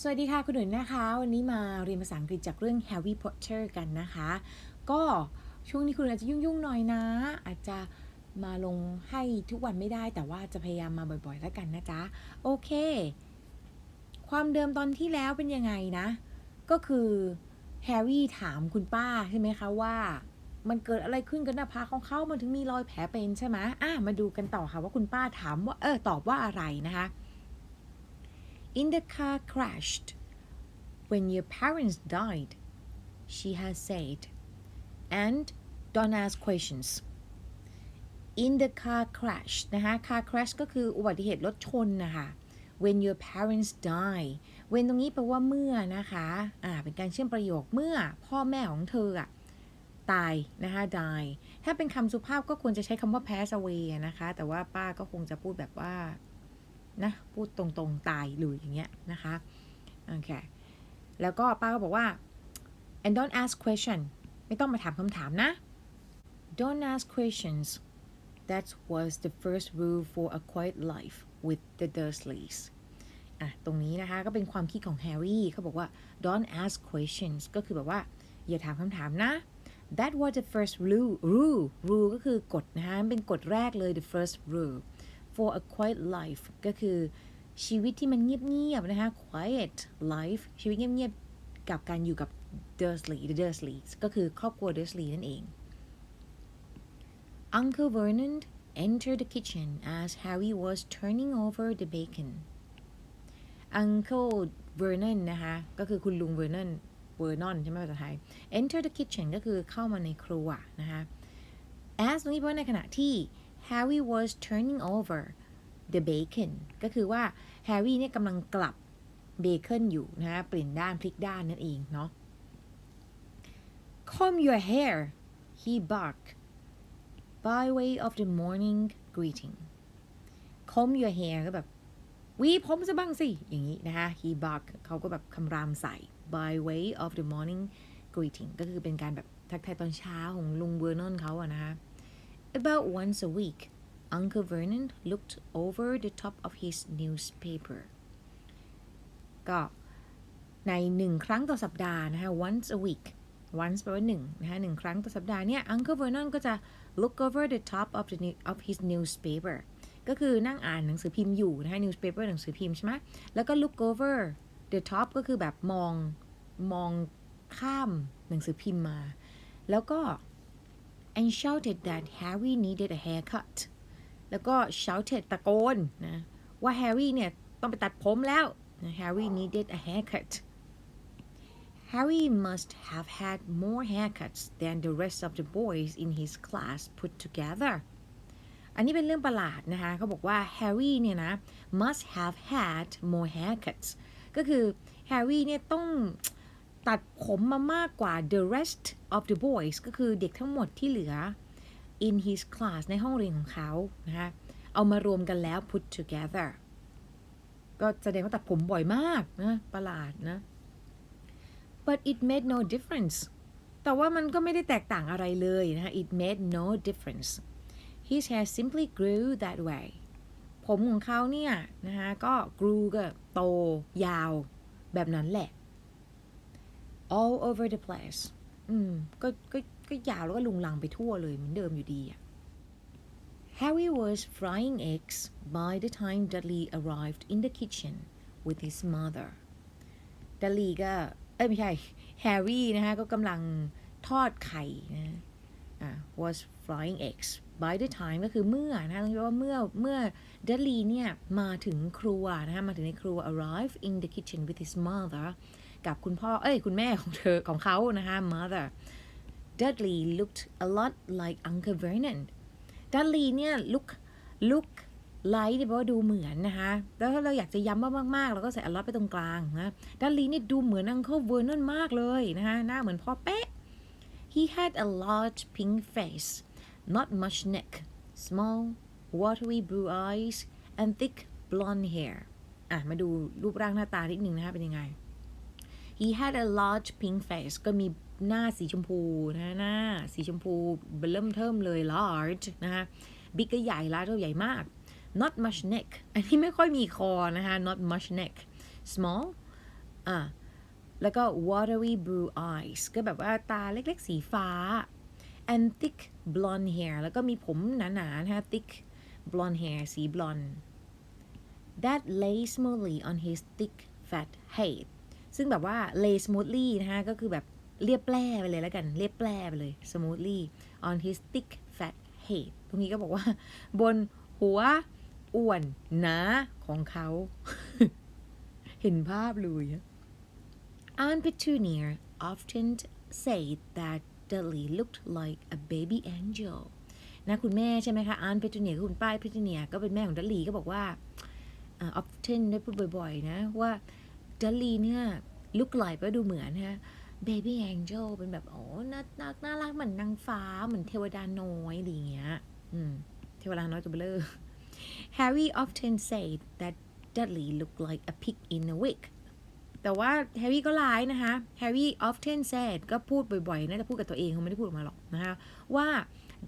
สวัสดีค่ะ คุณหนุ่นนะคะ วันนี้มาเรียนภาษาอังกฤษจากเรื่อง Harry Potter กันนะคะ ก็ช่วงนี้คุณอาจจะยุ่ง ๆ หน่อยนะ อาจจะมาลงให้ทุกวันไม่ได้แต่ว่าจะพยายามมาบ่อย ๆ แล้วกันนะจ๊ะ โอเค ความเดิมตอนที่แล้วเป็นยังไงนะ ก็คือแฮร์รี่ถามคุณป้าใช่ไหมคะว่ามันเกิดอะไรขึ้นกันหน้าผากของเขามันถึงมีรอยแผลเป็นใช่ไหมอะมาดูกันต่อค่ะว่าคุณป้าถามว่าเออตอบว่าอะไรนะคะ In the car crashed when your parents died, she has said. And don't ask questions. In the car crash นะคะ car crash ก็คืออุบัติเหตุรถชนนะคะ when your parents die when ตรงนี้แปลว่าเมื่อนะคะอ่าเป็นการเชื่อมประโยคเมื่อพ่อแม่ของเธออะตายนะคะ die ถ้าเป็นคำสุภาพก็ควรจะใช้คำว่า pass away นะคะ แต่ว่าป้าก็คงจะพูดแบบว่า นะพูดตรงๆตายเลยอย่างเงี้ยนะคะโอเคแล้วก็ป้าก็บอกว่า and don't ask question ไม่ต้องมาถามคำถามนะ don't ask questions that was the first rule for a quiet life with the Dursleys อะตรงนี้นะคะก็เป็นความคิดของแฮร์รี่เขาบอกว่า don't ask questions ก็คือแบบว่า อย่าถามคำถามนะ that was the first rule rule rule ก็คือกฎนะคะเป็นกฎแรกเลย the first rule for a quiet life ก็คือชีวิตที่มันเงียบๆนะคะ quiet life ชีวิตเงียบๆ กับการอยู่กับ Dursley the Dursleys ก็คือครอบครัว Dursley นั่นเอง Uncle Vernon entered the kitchen as Harry was turning over the bacon Uncle Vernon นะคะ ก็คือคุณลุง Vernon Vernon ใช่ไหมภาษาไทย enter the kitchen ก็คือเข้ามาในครัวนะคะ as ตรงนี้เพราะในขณะที่ Harry was turning over the bacon ก็คือว่า Harry เนี่ยกำลังกลับเบคอนอยู่นะคะเปลี่ยนด้านพลิกด้านนั่นเองเนาะ Comb your hair he barked by way of the morning greeting comb your hair ก็แบบวีผมซะบ้างสิ อย่างนี้นะคะ he barked เขาก็แบบคำรามใส่ by way of the morning greeting ก็คือเป็นการแบบทักทายตอนเช้าของลุงเวอร์นอนเขาอะนะคะ About once a week Uncle Vernon looked over the top of his newspaper ก็ในหนึ่งครั้งต่อสัปดาห์นะคะ once a week once แปลว่าหนึ่งนะคะหนึ่งครั้งต่อสัปดาห์เนี่ย Uncle Vernon ก็จะ look over the top of the new- of his newspaper ก็คือนั่งอ่านหนังสือพิมพ์อยู่นะคะ newspaper หนังสือพิมพ์ใช่ไหมแล้วก็ look over the top ก็คือแบบมองมองข้ามหนังสือพิมพ์มา แล้วก็ and shouted that Harry needed a haircut แล้วก็ shouted ตะโกนนะว่าแฮร์รี่เนี่ยต้องไปตัดผมแล้วนะ Harry needed a haircut Harry must have had more haircuts than the rest of the boys in his class put together อันนี้เป็นเรื่องประหลาดนะคะเขาบอกว่า Harry เนี่ยนะ must have had more haircuts ก็คือ Harry เนี่ยต้อง ตัดผมมามากกว่า the rest of the boys ก็คือเด็กทั้งหมดที่เหลือ in his class ในห้องเรียนของเขานะคะเอามารวมกันแล้ว put together ก็แสดงว่าตัดผมบ่อยมากนะประหลาดนะ but it made no difference แต่ว่ามันก็ไม่ได้แตกต่างอะไรเลยนะคะ it made no difference his hair simply grew that way ผมของเขาเนี่ยนะคะก็ grew ก็โตยาวแบบนั้นแหละ all over the place อืมก็ก็ก็ยาวแล้วก็ลุงลังไปทั่วเลยเหมือนเดิมอยู่ดีอะ Harry was frying eggs by the time Dudley arrived in the kitchen with his mother Dudley ก็เอ้ยไม่ใช่ Harry นะคะก็กำลังทอดไข่นะอ่า was frying eggs by the time ก็คือเมื่อนะคะต้องเรียกว่าเมื่อเมื่อ Dudley เนี่ย มาถึงครัวนะคะมาถึงในครัว arrive in the kitchen with his mother กับคุณพ่อเอ้ยคุณแม่ของเธอของเขานะคะ mother Dudley looked a lot like Uncle Vernon Dudley เนี่ย look look like แปลว่าดูเหมือนนะคะแล้วถ้าเราอยากจะย้ำว่ามากๆเราก็ใส่ a lot ไปตรงกลางนะ Dudley นี่ดูเหมือน Uncle Vernon มากเลยนะคะหน้าเหมือนพ่อเป๊ะ He had a large pink face not much neck small watery blue eyes and thick blonde hair อะ มาดูรูปร่างหน้าตานิดนึงนะคะ เป็นยังไง He had a large pink face ก็มีหน้าสีชมพูนะหน้าสีชมพูเบลเริ่มเทิมเลย large นะคะ big ก็ใหญ่ large ก็ใหญ่มาก not much neck อันนี้ไม่ค่อยมีคอนะคะ not much neck small อะแล้วก็ watery blue eyes ก็แบบว่าตาเล็กๆ สีฟ้า and thick blonde hair แล้วก็มีผมหนาๆนะคะ thick blonde hair สีบลอนด์ that lay smoothly on his thick fat head ซึ่งแบบว่า lay smoothly นะคะก็คือแบบเรียบแปร่ไปเลยแล้วกัน เรียบแปร่ไปเลย smoothly on his thick fat head ตรงนี้ก็บอกว่า บนหัวอ้วนหนาของเขา เห็นภาพเลยอะ Aunt Petunia often said that Dudley looked like a baby angel นะคุณแม่ใช่ไหมคะ Aunt Petunia คุณป้า Petunia ก็เป็นแม่ของดัลลีก็บอกว่าอ่า often ได้พูดบ่อยๆ นะว่า ดัลลีเนี่ย look like ก็ดูเหมือนนะ baby angel เป็นแบบโอ้น่าน่าน่ารักเหมือนนางฟ้าเหมือนเทวดาน้อยอะไรเงี้ยอืมเทวดาน้อยตัวเบลอ Harry often said that Dudley looked like a pig in a wig แต่ว่าแฮร์รี่ก็ร้ายนะคะแฮร์รี่ often said ก็พูดบ่อยๆน่าจะพูดกับตัวเองเขาไม่ได้พูดออกมาหรอกนะคะว่า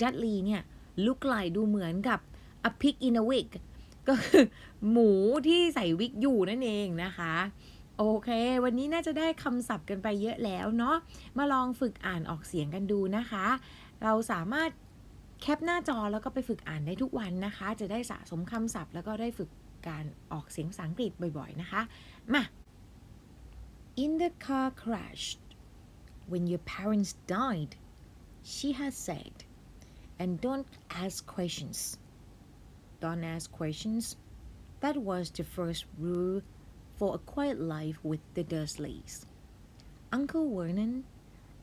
ดัตลีเนี่ย look like ดูเหมือนกับ a pig in a wig ก็คือหมูที่ใส่วิกอยู่นั่นเองนะคะ โอเค วันนี้น่าจะได้คำศัพท์กันไปเยอะแล้วเนาะ มาลองฝึกอ่านออกเสียงกันดูนะคะ เราสามารถแคปหน้าจอแล้วก็ไปฝึกอ่านได้ทุกวันนะคะ จะได้สะสมคำศัพท์ แล้วก็ได้ฝึกการออกเสียงภาษาอังกฤษบ่อยๆนะคะ มา In the car crash when your parents died, she has said, and don't ask questions. Don't ask questions. That was the first rule for a quiet life with the Dursleys. Uncle Vernon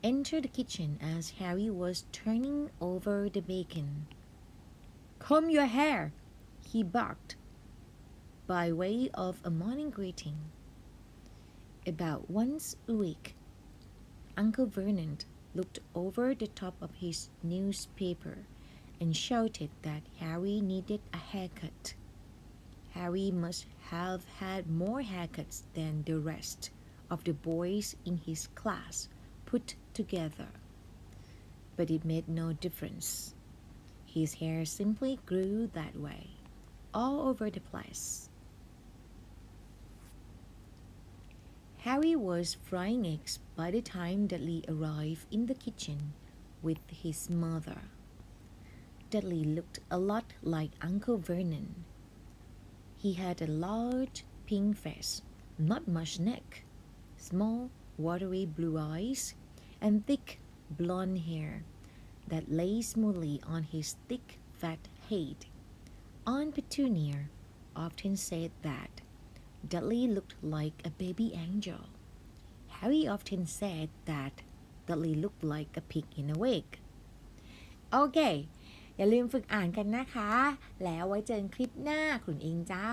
entered the kitchen as Harry was turning over the bacon. Comb your hair, he barked, by way of a morning greeting. About once a week, Uncle Vernon looked over the top of his newspaper and shouted that Harry needed a haircut. Harry must have had more haircuts than the rest of the boys in his class put together. But it made no difference. His hair simply grew that way, all over the place. Harry was frying eggs by the time Dudley arrived in the kitchen with his mother. Dudley looked a lot like Uncle Vernon. He had a large pink face, not much neck, small watery blue eyes, and thick blonde hair that lay smoothly on his thick fat head. Aunt Petunia often said that Dudley looked like a baby angel. Harry often said that Dudley looked like a pig in a wig. โอย่าลืมฝึกอ่านกันนะคะ แล้วไว้เจอกันคลิปหน้าคุณอิงจ้า